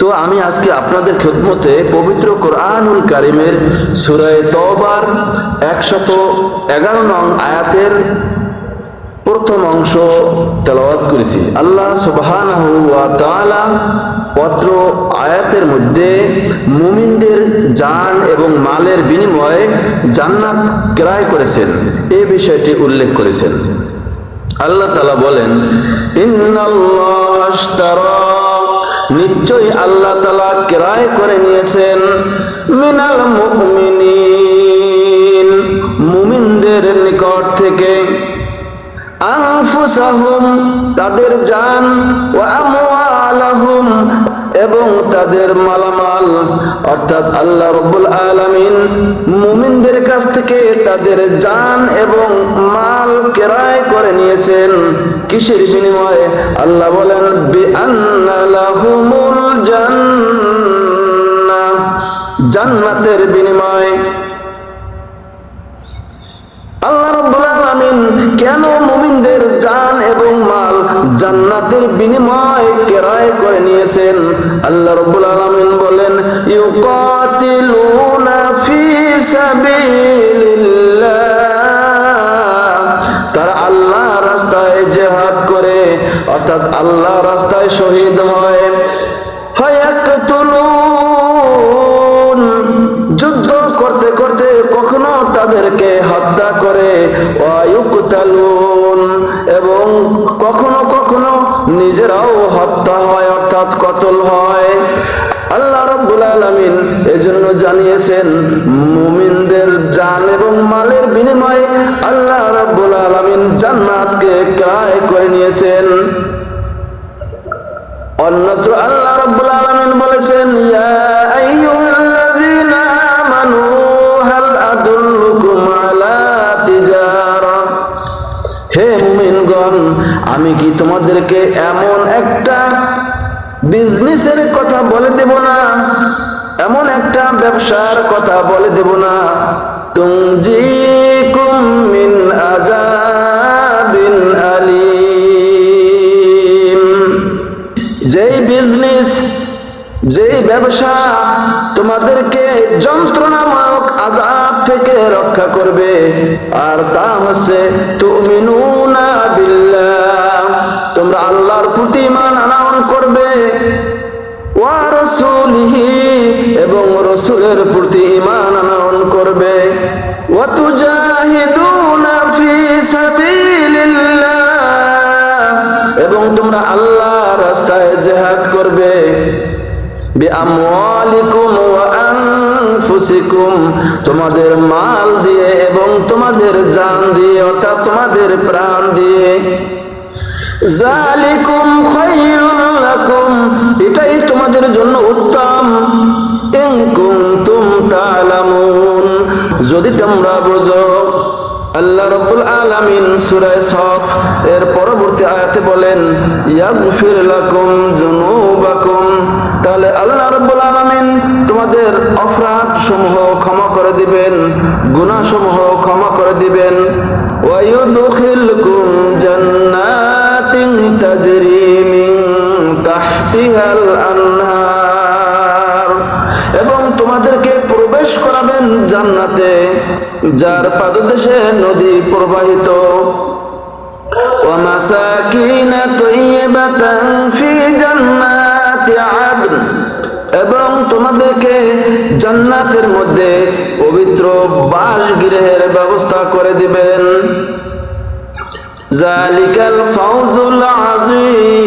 তো আমি আজকে আপনাদের খেদমতে পবিত্র কোরআনুল কারিমের সুরায় তবার একশত এগারো নং আয়াতের প্রথম অংশ তেলাওয়াত করেছি। আল্লাহ তাআলা পত্র আয়াতের মধ্যে মুমিনদের জান এবং মালের বিনিময়ে জান্নাত ক্রয় করেছেন। এই বিষয়টি উল্লেখ করেছেন। আল্লাহ তাআলা বলেন, ইন্নাল্লাহ নিশ্চয়ই আল্লাহ তালা ক্রয় করে নিয়েছেন। মিনাল মুমিনিন, মুমিনদের নিকট থেকে। আনফুসাহুম, তাদের জান ও আমওয়ালাহুম, এবং তাদের মালামাল, অর্থাৎ আল্লাহ রব্বুল মুমিনদের কাছ থেকে তাদের এবং মাল কেরায় করে নিয়েছেন। কিসের বিনিময়ে? আল্লাহ বলেন জান্নাতের বিনিময়ে। আল্লাহ রব্বুল আলামিন কেন মুমিনদের জান্নাতের বিনিময়ে ক্রয় করে নিয়েছেন। আল্লাহ রাব্বুল আলামিন বলেন, ইউকাতিলুনা তারা আল্লাহ রাস্তায় করে, অর্থাৎ আল্লাহ রাস্তায় শহীদ হয়। যুদ্ধ করতে করতে কখনো তাদেরকে হত্যা করে। এবং কখনো নিজেরাও হত্যা হয়, অর্থাৎ কতল হয়। আল্লাহ রাব্বুল আলামিন এজন্য জানিয়েছেন, মুমিনদের জান এবং মালের বিনিময়ে আল্লাহ রাব্বুল আলামিন জান্নাতকে ক্রয় করে নিয়েছেন। অন্যত্র আল্লাহ রাব্বুল আলামিন বলেছেন, ইয়া আইয়ুহাল্লাযীনা আমানু হাল আদুল্লুকুম আলা তিজারা। হে মুমিনগণ আমি কি তোমাদেরকে এমন একটা বিজনেসের কথা বলে দেব না? এমন একটা ব্যবসার কথা বলে দেব না? তুমজিকুম মিন আযাবিন আলিম। যেই বিজনেস যেই ব্যবসা তোমাদেরকে থেকে রক্ষা করবে। আর তা হচ্ছে বিল্লাহ। তোমরা আল্লাহর প্রতি ইমান আনয়ন করবে। এবং রসুলের প্রতি ইমান আনয়ন করবে। এবং তোমরা আল্লাহ রাস্তায় জেহাদ করবে। বিআমওয়ালিকুম ওয়া আনফুসিকুম, তোমাদের মাল দিয়ে এবং তোমাদের জান দিয়ে, অর্থাৎ তোমাদের প্রাণ দিয়ে। জালিকুম খায়রুল এটাই তোমাদের জন্য উত্তম। ইন কুনতুম তা'লামুন, যদি তোমরা বোঝো। আল্লাহ রাব্বুল আলামিন সূরা সফ, এর পরবর্তী আয়াতে বলেন, ইয়াগফির লাকুম সমূহ ক্ষমা করে দিবেন গুনাহ সমূহ ক্ষমা করে দিবেন ওয়া ইউদখিলকুম জান্নাতিন তাজরি মিন তাহতিহাল আনহার এবং তোমাদেরকে প্রবেশ করাবেন জান্নাতে যার পাদদেশে নদী প্রবাহিত ومساكين طيبة في جنات জান্নাতের মধ্যে পবিত্র বাস গৃহের ব্যবস্থা করে দিবেন। জালিকাল ফাউজুল আযীম